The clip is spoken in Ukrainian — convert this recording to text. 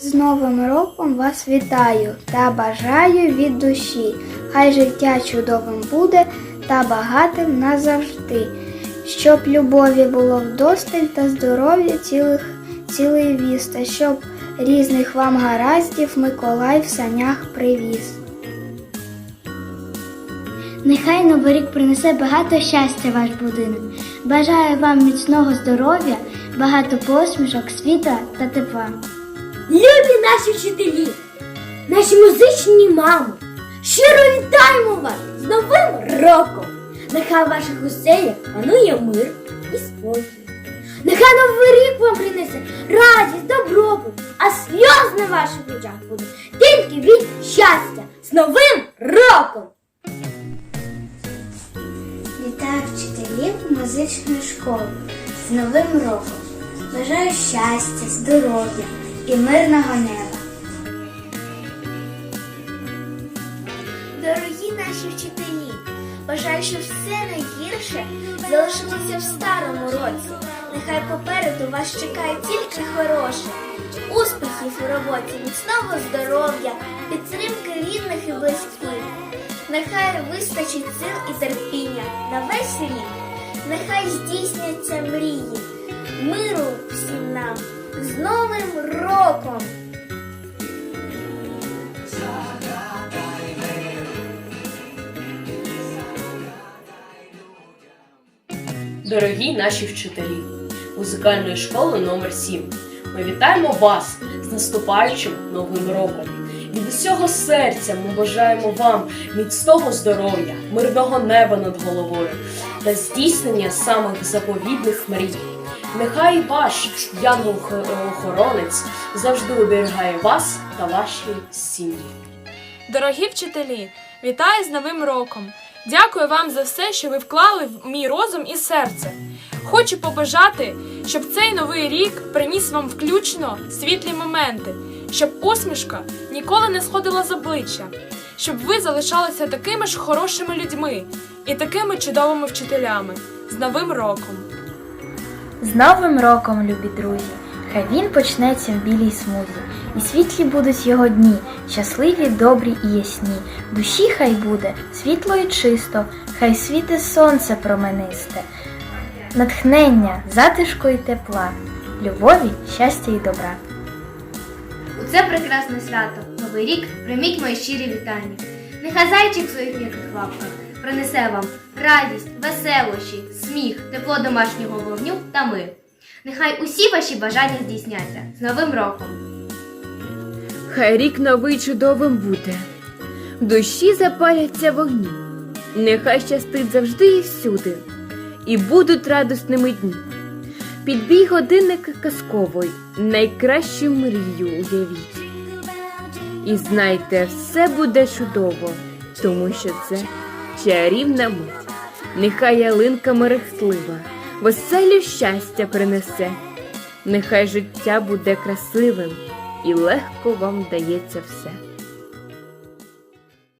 З Новим роком вас вітаю та бажаю від душі. Хай життя чудовим буде та багатим назавжди. Щоб любові було вдосталь та здоров'я цілих, цілий віз, та щоб різних вам гараздів Миколай в санях привіз. Нехай новий рік принесе багато щастя ваш будинок. Бажаю вам міцного здоров'я, багато посмішок, світла та тепла. Любі наші вчителі, наші музичні мами, щиро вітаємо вас з Новим роком! Нехай в ваших оселях панує мир і спокій. Нехай новий рік вам принесе радість, добробут, а сльоз на ваших очах будуть тільки від щастя з Новим роком! Вітаю вчителів музичної школи з Новим роком. Бажаю щастя, здоров'я і мирного неба. Дорогі наші вчителі, бажаю, щоб все найгірше залишилося в старому році. Нехай попереду вас чекає тільки хороше. Успіхів у роботі, міцного здоров'я, підтримки рідних і близьких. Нехай вистачить сил і терпіння на весь рік. Нехай здійсняться мрії. Миру всім нам з Новим роком! Дорогі наші вчителі музикальної школи номер 7 Ми вітаємо вас з наступаючим новим роком. Від усього серця ми бажаємо вам міцного здоров'я, мирного неба над головою та здійснення самих заповідних мрій. Нехай ваш янгол-охоронець завжди оберігає вас та ваші сім'ї. Дорогі вчителі, вітаю з Новим роком! Дякую вам за все, що ви вклали в мій розум і серце. Хочу побажати, щоб цей новий рік приніс вам включно світлі моменти, щоб усмішка ніколи не сходила з обличчя, щоб ви залишалися такими ж хорошими людьми і такими чудовими вчителями. З Новим роком! З Новим роком, любі друзі! Хай він почнеться в білій смузі, і світлі будуть його дні, щасливі, добрі і ясні. Душі хай буде світло і чисто, хай світе сонце променисте, натхнення, затишку і тепла, любові, щастя і добра. У це прекрасне свято, Новий рік, прийміть мої щирі вітання. Нехай зайчик своїх м'яких лапках принесе вам радість, веселощі, сміх, тепло домашнього вогню та мир. Нехай усі ваші бажання здійсняться з Новим роком! Хай рік новий чудовим буде, душі запаляться вогні, нехай щастить завжди і всюди, і будуть радісними дні. Підбій годинника казковий, найкращу мрію уявіть. І знайте, все буде чудово, тому що це чарівна мить. Нехай ялинка мерехтлива, веселю щастя принесе. Нехай життя буде красивим і легко вам дається все.